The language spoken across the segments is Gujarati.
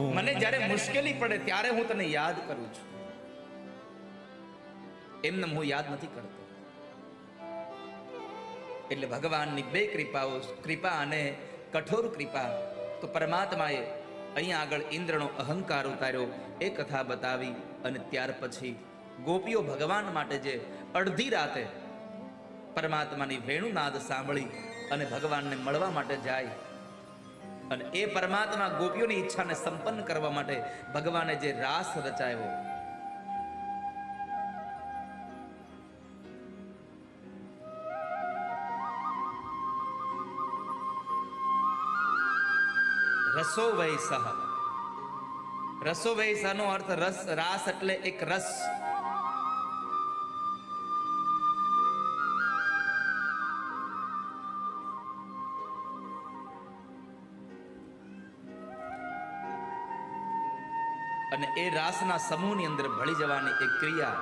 મને જ્યારે મુશ્કેલી પડે ત્યારે હું તને યાદ કરું છું. એમને હું યાદ નથી કરતો. એટલે ભગવાનની બે કૃપાઓ, કૃપા અને કઠોર કૃપા. તો પરમાત્માએ અહીંયા આગળ ઇન્દ્રનો અહંકાર ઉતાર્યો, એ કથા બતાવી અને ત્યાર પછી ગોપીઓ ભગવાન માટે જે અડધી રાતે પરમાત્માની વેણુનાદ સાંભળી અને ભગવાનને મળવા માટે જાય અને એ પરમાત્મા ગોપીઓની ઈચ્છાને સંપન્ન કરવા માટે ભગવાને જે રાસ રચાયો. રસો વૈસહ રસો વૈસાનો અર્થ રસ, રાસ એટલે એક રસ. એ રાસના સમૂહની અંદર ભળી જવાની એક ક્રિયા.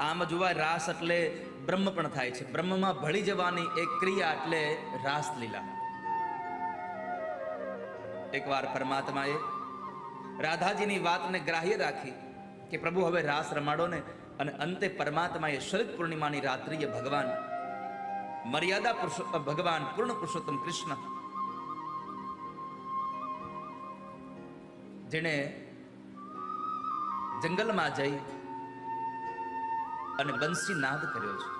આમ જોવા રાસ એટલે બ્રહ્મ પણ થાય છે. બ્રહ્મમાં ભળી જવાની એક ક્રિયા એટલે રાસલીલા. એકવાર પરમાત્માએ રાધાજીની વાતને ગ્રાહ્ય રાખી કે પ્રભુ હવે રાસ રમાડો ને અને અંતે પરમાત્માએ શરદ પૂર્ણિમાની રાત્રિએ ભગવાન મર્યાદા પુરુષ ભગવાન પૂર્ણ પુરુષોત્તમ કૃષ્ણ જેણે જંગલમાં જઈ અને બંસી નાદ કર્યો છે.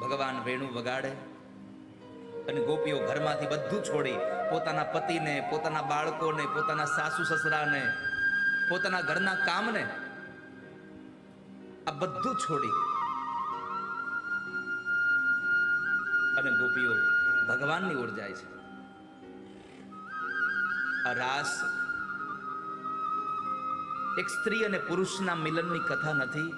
ભગવાન વેણુ વગાડે અને ગોપીઓ ઘરમાંથી બધું છોડી પોતાના પતિને, પોતાના બાળકોને, પોતાના સાસુ સસરાને, પોતાના ઘરના કામને આ બધું છોડી અને ગોપીઓ ભગવાનની ઓર જાય છે. રાસ. એક સ્ત્રી અને પુરુષના મિલનની કથા નથી.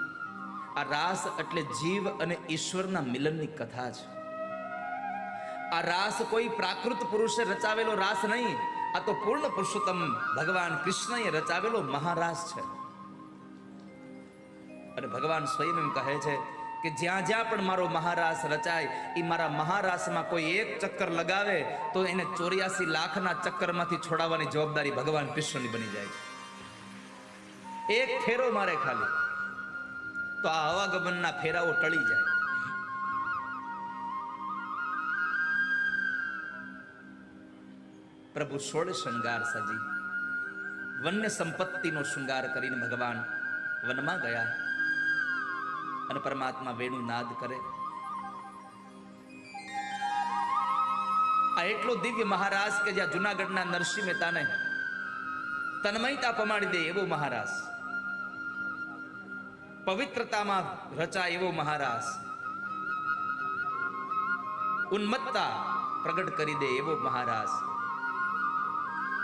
આ રાસ એટલે જીવ અને ઈશ્વરના મિલનની કથા છે આ રાસ કોઈ પ્રાકૃત પુરુષે રચાવેલો રાસ નહીં. આ તો પૂર્ણ પુરુષોત્તમ ભગવાન કૃષ્ણએ રચાવેલો મહારાસ છે. અને ભગવાન સ્વયં એમ કહે છે કે જ્યાં જ્યાં પણ મારો મહારાસ રચાય એ મારા મહારાસમાં કોઈ એક ચક્કર લગાવે, તો એને ચોર્યાસી લાખના ચક્કરમાંથી છોડાવવાની જવાબદારી ભગવાન કૃષ્ણની બની જાય છે. એક ફેરો મારે ખાલી, તો આ આવાગમનના ફેરાઓ ટળી જાય. પ્રભુ સોળ શૃંગાર સજી, વન્ય સંપત્તિનો શૃંગાર કરીને ભગવાન વનમાં ગયા. અને પરમાત્મા વેણુ નાદ કરે. આ એટલો દિવ્ય મહારાજ કે જ્યાં જુનાગઢના નરસિંહ મહેતાને તન્મયતા પમાડી દે એવો મહારાજ. પવિત્રતામાં રચાય એવો મહારાજ. ઉન્મત્તા પ્રગટ કરી દે એવો મહારાજ.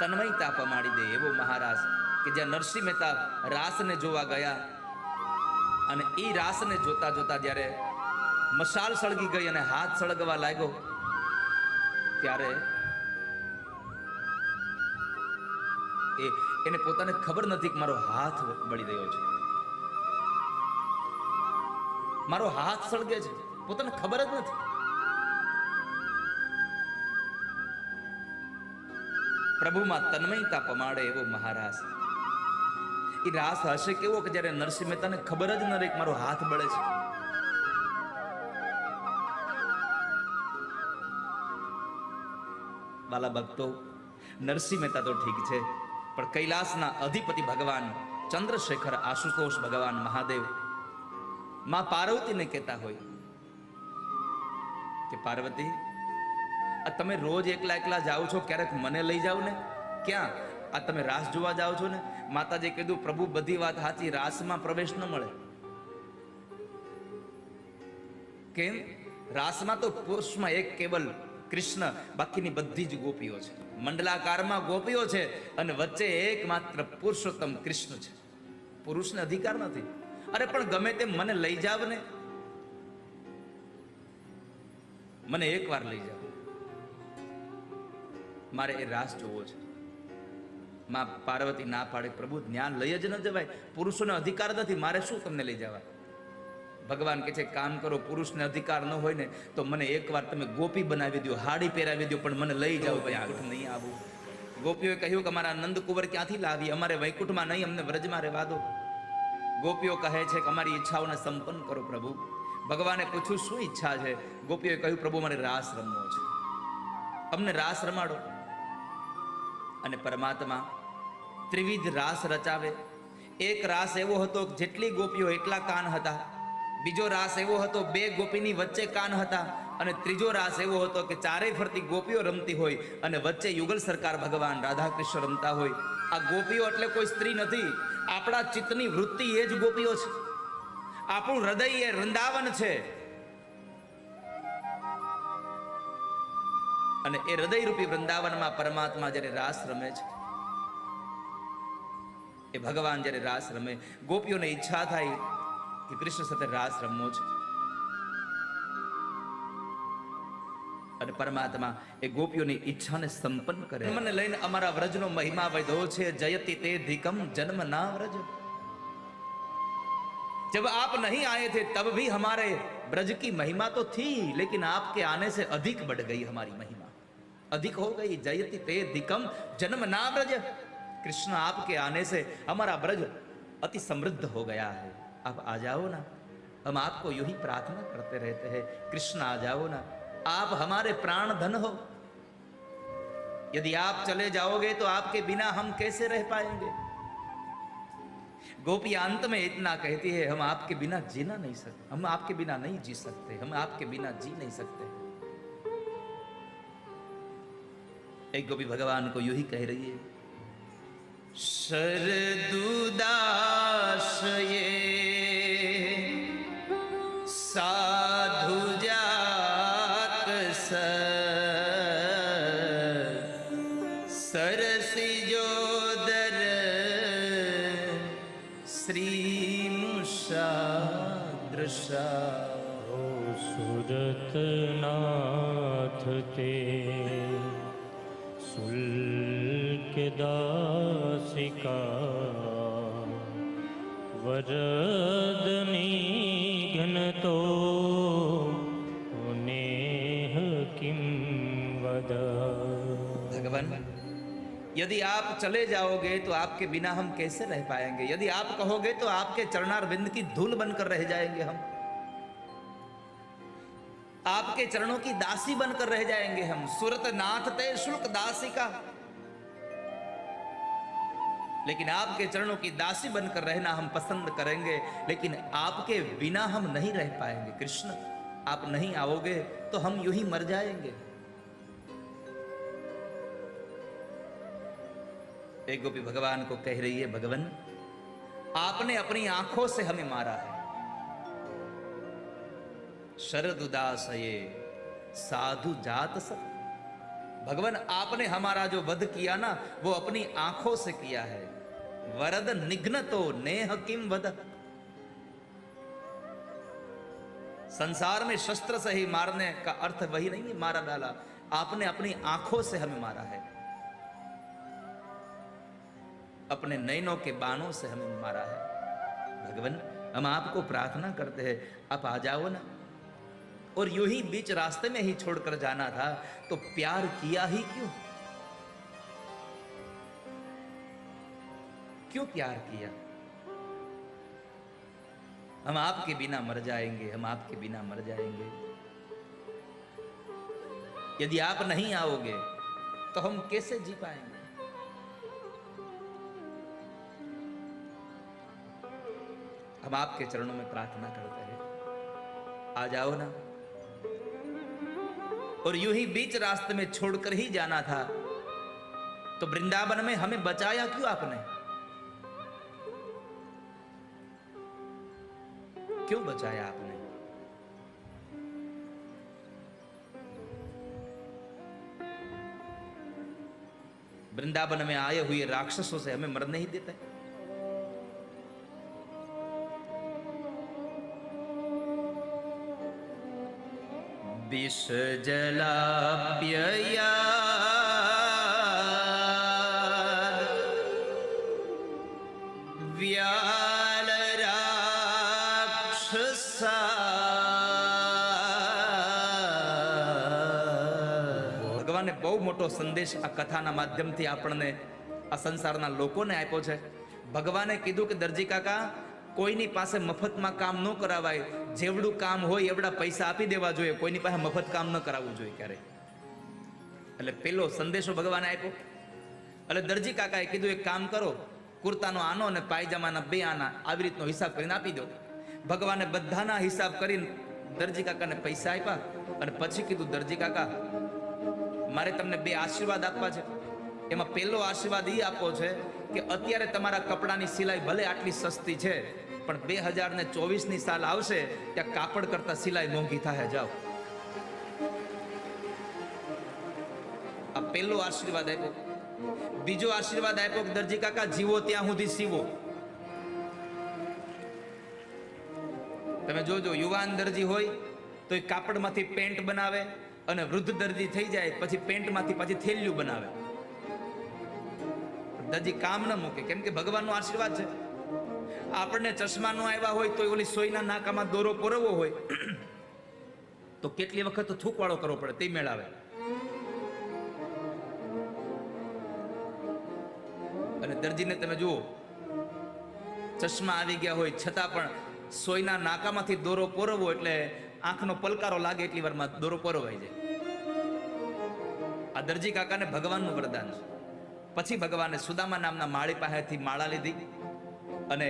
તન્મયતા પમાડી દે એવો મહારાજ કે જ્યાં નરસિંહ મહેતા રાસને જોવા ગયા. અને એ રાસને જોતા જોતા જ્યારે મશાલ સળગી ગઈ અને હાથ સળગવા લાગ્યો, ત્યારે એ એને પોતાને ખબર નથી કે મારો હાથ બળી રહ્યો છે. મારો હાથ સળગે છે. પોતાને ખબર જ નથી. પ્રભુમાં તન્મયતા પમાડે એવો મહારાસ એ રાસ હશે કેવો કે જ્યારે નરસિંહ મહેતાને ખબર જ ન રહી મારો હાથ બળે છે. બાલા ભક્તો, નરસિંહ મહેતા તો ઠીક છે, પણ કૈલાસના અધિપતિ ભગવાન ચંદ્રશેખર આશુતોષ ભગવાન મહાદેવમાં પાર્વતીને કહેતા હોય કે, પાર્વતી, આ તમે રોજ એકલા એકલા જાઓ છો, ક્યારેક મને લઈ જાઓ ને ક્યાં? આ તમે રાસ જોવા જાઓ છો ને, માતાજી કીધું, પ્રભુ, બધી વાત સાચી, રાસમાં પ્રવેશ ન મળે. કેમ? રાસમાં તો પુરુષમાં એક કેવલ કૃષ્ણ, બાકીની બધી જ ગોપીઓ છે. મંડલાકારમાં ગોપીઓ છે અને વચ્ચે એકમાત્ર પુરુષોત્તમ કૃષ્ણ છે. પુરુષને અધિકાર નથી. અરે, પણ ગમે તેમ મને લઈ જાવ ને. મને એકવાર લઈ જાવ. મારે એ રાસ જોવો છે. માં પાર્વતી ના પાડે પ્રભુ જ્ઞાન લઈ જ ન જવાય. પુરુષોને અધિકાર નથી મારે શું તમને લઈ જવા? ભગવાન કે છે કામ કરો પુરુષને અધિકાર ન હોય ને તો મને એકવાર તમે ગોપી બનાવી દો હાડી પહેરાવી દો પણ મને લઈ જાઓ વૈકુંઠ નહીં આવું. ગોપીઓએ કહ્યું કે અમારા નંદકુંવર ક્યાંથી લાવી? અમારે વૈકુંઠમાં નહીં અમને વ્રજમાં રહેવા દો. ગોપીઓ કહે છે કે અમારી ઈચ્છાઓને સંપન્ન કરો પ્રભુ. ભગવાને પૂછ્યું શું ઈચ્છા છે? ગોપીઓએ કહ્યું પ્રભુ મારે રાસ રમવો છે. અમને રાસ રમાડો? અને પરમાત્મા ત્રિવિધ રાસ રચાવે. એક રાસ એવો હતો જેટલી ગોપીઓ એટલા કાન હતા. બીજો રાસ એવો હતો, બે ગોપીની વચ્ચે કાન હતા અને ત્રીજો રાસ એવો હતો કે ચારેય ફરતી ગોપીઓ રમતી હોય અને વચ્ચે યુગલ સરકાર ભગવાન રાધાકૃષ્ણ રમતા હોય. આ ગોપીઓ એટલે કોઈ સ્ત્રી નથી. આપણા ચિત્તની વૃત્તિ એ જ ગોપીઓ છે. આપણું હૃદય એ વૃંદાવન છે. અને એ હૃદયરૂપી વૃંદાવનમાં પરમાત્મા જ્યારે રાસ રમે છે એ ભગવાન જ્યારે રાસ રમે ગોપીઓને ઈચ્છા થાય કે કૃષ્ણ સાથે રાસ રમવો છે અને પરમાત્મા એ ગોપીઓની ઈચ્છાને સંપન્ન કરે મને લઈને અમારા વ્રજનો મહિમા વધ્યો છે જયતિ તે ધિકમ જન્મ ના વ્રજ जब आप नहीं आए थे तब भी हमारे ब्रज की महिमा तो थी लेकिन आपके आने से अधिक बढ़ गई हमारी महिमा अधिक हो गई, जयति ते धिकम जन्म ना ब्रज कृष्ण आपके आने से हमारा ब्रज अति समृद्ध हो गया है। आप आ जाओ ना। हम आपको यूँ ही प्रार्थना करते रहते हैं। कृष्ण आ जाओ ना। आप हमारे प्राण धन हो। यदि आप चले जाओगे तो आपके बिना हम कैसे रह पाएँगे? गोपी अंत में इतना कहती है, हम आपके बिना जीना नहीं सकते हम आपके बिना नहीं जी सकते, हम आपके बिना जी नहीं सकते। एक गोपी भगवान को यूं ही कह रही है शरदुदाशये साधु जात सरसिजोदर श्रीमुषादृशा ઓ सुल्क वरदनी घन तो उन्हें किम भगवान, यदि आप चले जाओगे तो आपके बिना हम कैसे रह पाएँगे? यदि आप कहोगे तो आपके चरणार बिंद की धूल बनकर रह जाएँगे हम। आपके चरणों की दासी बनकर रह जाएँगे हम। सुरत नाथ ते शुल्क दासी का। लेकिन आपके चरणों की दासी बनकर रहना हम पसंद करेंगे, लेकिन आपके बिना हम नहीं रह पाएँगे। कृष्ण, आप नहीं आओगे तो हम यूँ ही मर जाएँगे। एक गोपी भगवान को कह रही है, भगवान, आपने अपनी आँखों से हमें मारा है। शरद उदास ये साधु जात सब। भगवान, आपने हमारा जो वध किया ना, वो अपनी आँखों से किया है। वरद निघ्न तो नेह किम वद। संसार में शस्त्र से ही मारने का अर्थ वही नहीं है, मारा डाला। आपने अपनी आँखों से हमें मारा है। अपने नयनों के बाणों से हमें मारा है। भगवान, हम आपको प्रार्थना करते हैं, आप आ जाओ ना। और यूँ ही बीच रास्ते में ही छोड़कर जाना था तो प्यार किया ही क्यों? क्यों प्यार किया? हम आपके बिना मर जाएँगे, हम आपके बिना मर जाएँगे। यदि आप नहीं आओगे तो हम कैसे जी पाएँगे? हम आपके चरणों में प्रार्थना करते हैं। आ जाओ ना। और यूँ ही बीच रास्ते में छोड़कर ही जाना था। तो वृंदावन में हमें बचाया क्यों आपने? क्यों बचाया आपने? वृंदावन में आए हुए राक्षसों से हमें मर नहीं देते विष વિષજલાપ્યયા ભગવાને બહુ મોટો સંદેશ આ કથાના માધ્યમથી આપણને આ સંસારના લોકોને આપ્યો છે. ભગવાને કીધું કે દરજી કાકા કોઈની પાસે મફતમાં કામ ન કરાવાય, જેવડું કામ હોય એવડા પૈસા આપી દેવા જોઈએ, કોઈની પાસે મફત કામ ન કરાવવું જોઈએ ક્યારે એટલે પેલો સંદેશો ભગવાને આપ્યો. એટલે દરજી કાકાએ કીધું, એક કામ કરો, કુર્તાનો આનો અને પાયજામાના બે આના આવી રીતનો હિસાબ કરીને આપી દો. ભગવાને બધાના હિસાબ કરીને દરજી કાકાને પૈસા આપ્યા અને પછી કીધું, દરજી કાકા, મારે તમને બે આશીર્વાદ આપવા છે. એમાં પહેલો આશીર્વાદ એ આપવો છે કે અત્યારે તમારા કપડાની સિલાઈ ભલે આટલી સસ્તી છે, પણ બે હજાર ને ચોવીસની સાલ આવશે, ત્યાં કાપડ કરતા સિલાઈ મોંઘી થાય, જાઓ. આ પહેલો આશીર્વાદ આપ્યો. બીજો આશીર્વાદ આપ્યો કે, દરજી કાકા, જીવો ત્યાં સુધી સીવો. તમે જોજો, યુવાન દરજી હોય તો એ કાપડમાંથી પેન્ટ બનાવે અને વૃદ્ધ દરજી થઈ જાય, પછી પેન્ટમાંથી પછી થેલિયું બનાવે. દરજી કામ ન મૂકે. કેમ કે ભગવાનનો આશીર્વાદ છે. આપણને ચશ્મા નો આવ્યા હોય તો ઓલી સોયના નાકામાં દોરો પોરવવો હોય. તો કેટલી વખત થૂકવાળો કરવો પડે તે મેળાવે. અને દરજીને તમે જુઓ, ચશ્મા આવી ગયા હોય, છતાં પણ સોયના નાકામાંથી દોરો પોરવો એટલે આંખનો પલકારો લાગે એટલી વારમાં દોરો પોરવાઈ જાય. આ દરજી કાકાને ભગવાનનું વરદાન છે. પછી ભગવાને સુદામા નામના માળી પાસેથી માળા લીધી અને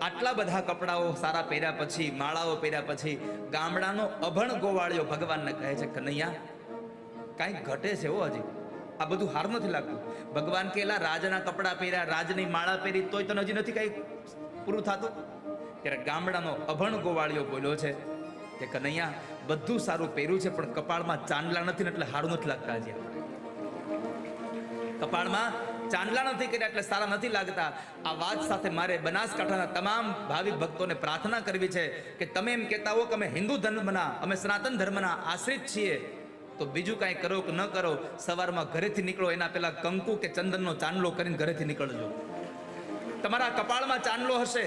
આટલા બધા કપડાઓ સારા પહેર્યા પછી, માળાઓ પહેર્યા પછી ગામડાનો અભણ ગોવાળિયો ભગવાનને કહે છે, કનૈયા, કાંઈ ઘટે છે હો હજી. આ બધું હાર નથી લાગતું. ભગવાન કેલા રાજના કપડાં પહેર્યા, રાજની માળા પહેરી, તોય તને હજી નથી કઈ પૂરું થતું? ત્યારે ગામડાનો અભણ ગોવાળિયો બોલ્યો છે કે, કનૈયા, બધું સારું પહેર્યું છે, પણ કપાળમાં ચાંદલા નથી ને એટલે હારું નથી લાગતા હજી. કપાળમાં ચાંદલા નથી કર્યા એટલે સારા નથી લાગતા. આ વાત સાથે મારે બનાસકાંઠાના તમામ ભાવિક ભક્તોને પ્રાર્થના કરવી છે કે તમે એમ કહેતા હો કે અમે હિન્દુ ધર્મના, અમે સનાતન ધર્મના આશ્રિત છીએ. તો બીજું કાંઈ કરો કે ન કરો, સવારમાં ઘરેથી નીકળો, એના પહેલાં કંકુ કે ચંદનનો ચાંદલો કરીને ઘરેથી નીકળજો. તમારા કપાળમાં ચાંદલો હશે.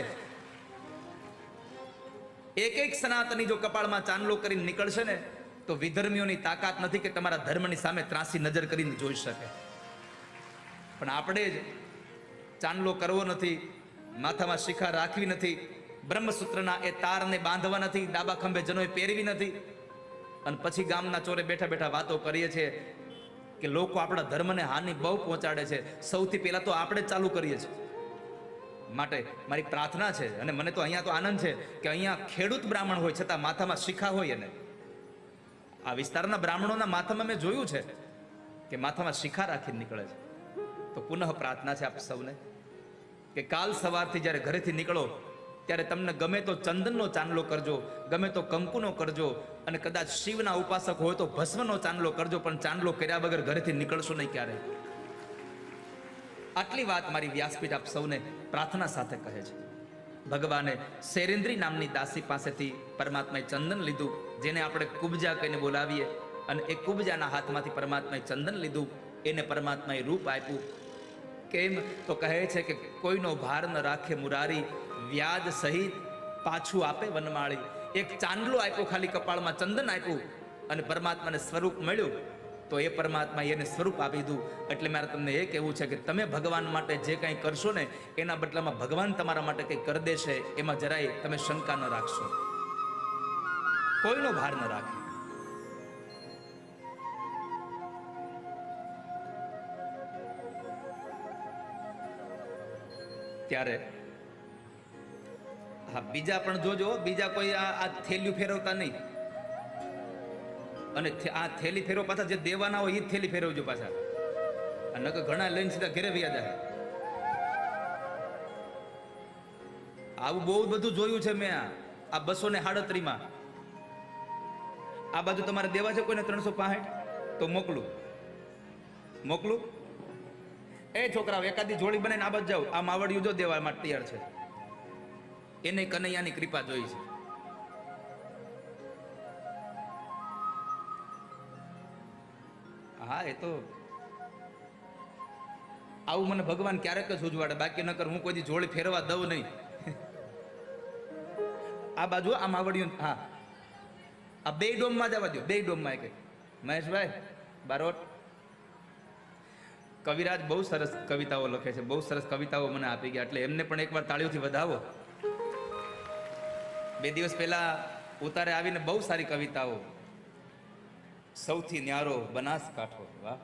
એક એક સનાતની જો કપાળમાં ચાંદલો કરીને નીકળશે ને, તો વિધર્મીઓની તાકાત નથી કે તમારા ધર્મની સામે ત્રાસી નજર કરીને જોઈ શકે. પણ આપણે જ ચાંદલો કરવો નથી, માથામાં શિખા રાખવી નથી, બ્રહ્મસૂત્રના એ તારને બાંધવા નથી, ડાબા ખંભે જનોય પહેરવી નથી. અને પછી ગામના ચોરે બેઠા બેઠા વાતો કરીએ છીએ કે લોકો આપણા ધર્મને હાનિ બહુ પહોંચાડે છે. સૌથી પહેલાં તો આપણે જ ચાલુ કરીએ છીએ. માટે મારી પ્રાર્થના છે અને મને તો અહીંયા તો આનંદ છે કે અહીંયા ખેડૂત બ્રાહ્મણ હોય છતાં માથામાં શિખા હોય એને. આ વિસ્તારના બ્રાહ્મણોના માથામાં મેં જોયું છે કે માથામાં શિખા રાખીને નીકળે છે. તો પુનઃ પ્રાર્થના છે આપ સૌને કે કાલ સવારથી જ્યારે ઘરેથી નીકળો, ત્યારે તમને ગમે તો ચંદનનો ચાંદલો કરજો, ગમે તો કંકુનો કરજો અને કદાચ શિવના ઉપાસક હોય તો ભસ્મનો ચાંદલો કરજો, પણ ચાંદલો કર્યા વગર ઘરેથી નીકળશો નહીં ક્યારે? આટલી વાત મારી વ્યાસપીઠ આપ સૌને પ્રાર્થના સાથે કહે છે. ભગવાને શેરેન્દ્રી નામની દાસી પાસેથી પરમાત્માએ ચંદન લીધું, જેને આપણે કુબજા કહીને બોલાવીએ અને એ કુબજાના હાથમાંથી પરમાત્માએ ચંદન લીધું, એને પરમાત્માએ રૂપ આપ્યું. કેમ? તો કહે છે કે કોઈનો ભાર ન રાખે મુરારી, વ્યાજ સહિત પાછું આપે વનમાળી. એક ચાંદલો આપ્યો ખાલી કપાળમાં, ચંદન આપ્યું અને પરમાત્માને સ્વરૂપ મળ્યું. તો એ પરમાત્માએ એને સ્વરૂપ આપી દીધું. એટલે મારે તમને એ કહેવું છે કે તમે ભગવાન માટે જે કંઈ કરશો ને, એના બદલામાં ભગવાન તમારા માટે કંઈ કરી દેશે, એમાં જરાય તમે શંકા ન રાખશો. કોઈનો ભાર ન રાખે. ત્યારે હા, બીજા પણ જોજો, બીજા કોઈ આ થેલિયું ફેરવતા નહીં. અને આ થેલી ફેરવો પાછા જે દેવાના હોય એ જ થેલી ફેરવજો પાછા. નકર ઘણા લઈને સીધા ઘેરે વ્યા જાય. આવું બહુ બધું જોયું છે મેં આ બસો ને સાડત્રીમાં આ બાજુ તમારે દેવા છે કોઈને ત્રણસો પાસઠ? તો મોકલું. મોકલું? એ છોકરાઓ, એકાદી જોડી બનાવીને આ બાજુ જાઓ. આ માવડિયું જો દેવા માટે તૈયાર છે. એને કનૈયાની કૃપા જોઈ છે. હા, એ તો આવું મને ભગવાન ક્યારેક જ ઉજવાડે. બાકી નકર હું કોઈ જોડી ફેરવા દઉં નહીં. આ બાજુ આ માવડિયું. હા. આ બે ડોમમાં જવા દો બે ડોમમાં એક. મહેશભાઈ, બારોટ. કવિરાજ બહુ સરસ કવિતાઓ લખે છે, બહુ સરસ કવિતાઓ મને આપી ગયા, એટલે એમને પણ એકવાર તાળીઓથી વધાવો. બે દિવસ પહેલા ઉતારે આવીને બહુ સારી કવિતાઓ. સૌથી ન્યારો બનાસકાંઠો, વાહ.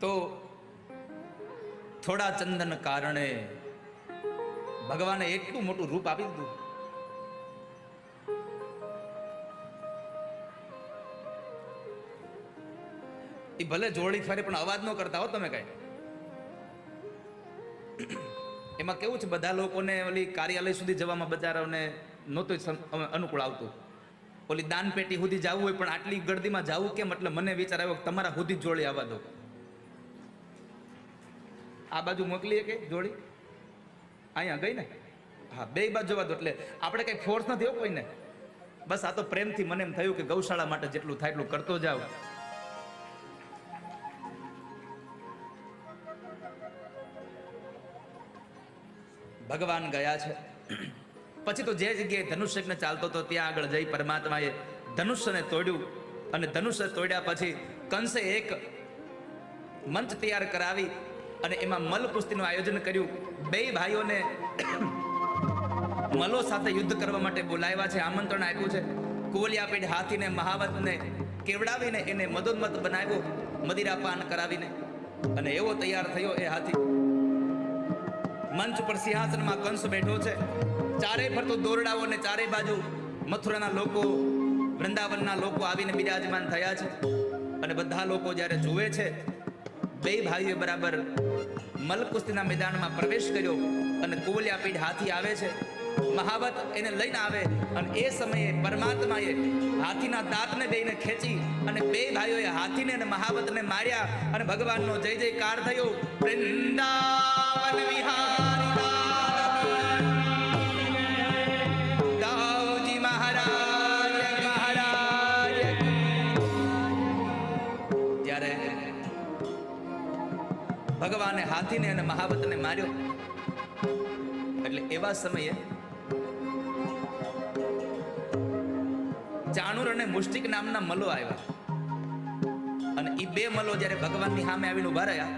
તો થોડા ચંદન કારણે ભગવાને એટલું મોટું રૂપ આપી દીધું. એ ભલે જોડી ફરે, પણ અવાજ ન કરતા હો તમે કઈ. એમાં કેવું છે, બધા લોકોને ઓલી કાર્યાલય સુધી જવામાં બચારાઓને નહોતું અનુકૂળ આવતું. ઓલી દાન પેટી સુધી જવું હોય, પણ આટલી ગર્દીમાં જવું કેમ? એટલે મને વિચાર આવ્યો તમારા સુધી જોડી આવવા દો. આ બાજુ મોકલીએ કે જોડી અહીંયા ગઈ ને? હા, બે બાજુ જવા દો, એટલે આપણે કઈ ફોર્સ નથી હો કોઈને. બસ આ તો પ્રેમથી મને એમ થયું કે ગૌશાળા માટે જેટલું થાય એટલું કરતો જાવ ભગવાન ગયા છે. પછી તો જે જગ્યાએ ધનુષ્યજ્ઞ ચાલતો હતો, ત્યાં આગળ જઈ પરમાત્માએ ધનુષ્યને તોડ્યું અને ધનુષ્ય તોડ્યા પછી કંસે એક મંચ તૈયાર કરાવી અને એમાં મલ કુસ્તીનું આયોજન કર્યું. બે ભાઈઓને મલો સાથે યુદ્ધ કરવા માટે બોલાવ્યા છે, આમંત્રણ આપ્યું છે. કુવલિયાપીઠ હાથીને મહાવતને કેવડાવીને એને મદોન્મત બનાવ્યો મદિરાપાન કરાવીને. અને એવો તૈયાર થયો એ હાથી. મંચ પર સિંહાસનમાં કંસ બેઠો છે. ચારે ફરતો દોરડાઓ ને ચારે બાજુ મથુરાના લોકો, વૃંદાવનના લોકો આવીને બિરાજમાન થયા છે. અને બધા લોકો જ્યારે જુએ છે, બે ભાઈઓ બરાબર મલકુસ્તીના મેદાનમાં પ્રવેશ કર્યો અને કોલિયા પીઠ હાથી આવે છે. મહાવત એને લઈને આવે અને એ સમયે પરમાત્માએ હાથીના દાંતને બેને ખેંચી અને બે ભાઈઓએ હાથીને અને મહાવતને માર્યા અને ભગવાનનો જય જયકાર થયો. વૃંદાવન વિહારી ભગવાને હાથીને અને મહાવતને માર્યો. એટલે એવા સમયે ચાણુર અને મુષ્ટિક નામના મલો આવ્યા. અને એ બે મલો જ્યારે ભગવાનની સામે આવીને ઊભા રહ્યા,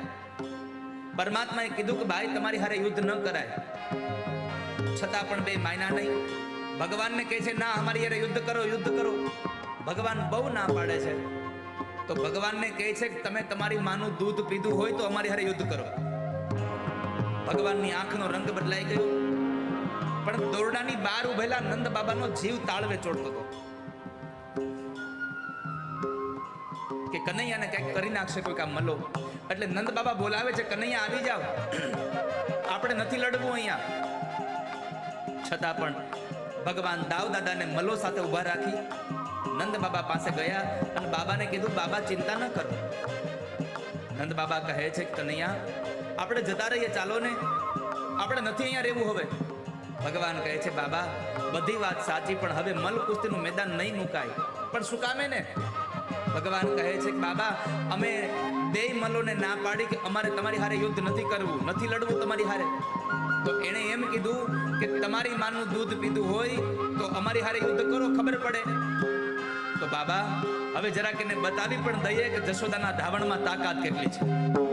પરમાત્માએ કીધું કે ભાઈ, તમારી હારે યુદ્ધ ન કરાય. છતાં પણ બે માયના નહીં. ભગવાનને કહે છે, ના, અમારી હારે યુદ્ધ કરો યુદ્ધ કરો. ભગવાન બહુ ના પાડે છે. તો ભગવાનને કહે છે કે, તમે તમારી માનું દૂધ પીધું હોય તો અમારી હારે યુદ્ધ કરો. ભગવાનની આંખનો રંગ બદલાઈ ગયો. પણ દોરડાની બહાર ઉભેલા નંદ બાબાનો જીવ તાળવે ચોડતો હતો કે કનૈયાને કંઈક કરી નાખશે કોઈ કામ મલો એટલે નંદ બાબા બોલાવે છે, કનૈયા, આવી જાવ આપણે નથી લડવું અહીંયા. છતાં પણ ભગવાન દાવ દાદાને મલો સાથે ઊભા રાખી નંદ બાબા પાસે ગયા અને બાબાને કીધું, બાબા, ચિંતા ન કરો. નંદ બાબા કહે છે કનૈયા, આપણે જતા રહીએ, ચાલો ને. આપણે નથી અહીંયા રહેવું હવે. ભગવાન કહે છે, બાબા, બધી વાત સાચી, પણ હવે મલ કુસ્તીનું મેદાન નહીં મુકાય. પણ શું કામે ને ભગવાન કહે છે કે બાબા, અમે બે મલોને ના પાડી કે અમારે તમારી હારે યુદ્ધ નથી કરવું, નથી લડવું તમારી હારે. તો એણે એમ કીધું કે તમારી માનું દૂધ પીધું હોય તો અમારી હારે યુદ્ધ કરો, ખબર પડે. તો બાબા, હવે જરાક એને બતાવી પણ દઈએ કે જશોદાના ધાવણમાં તાકાત કેટલી છે.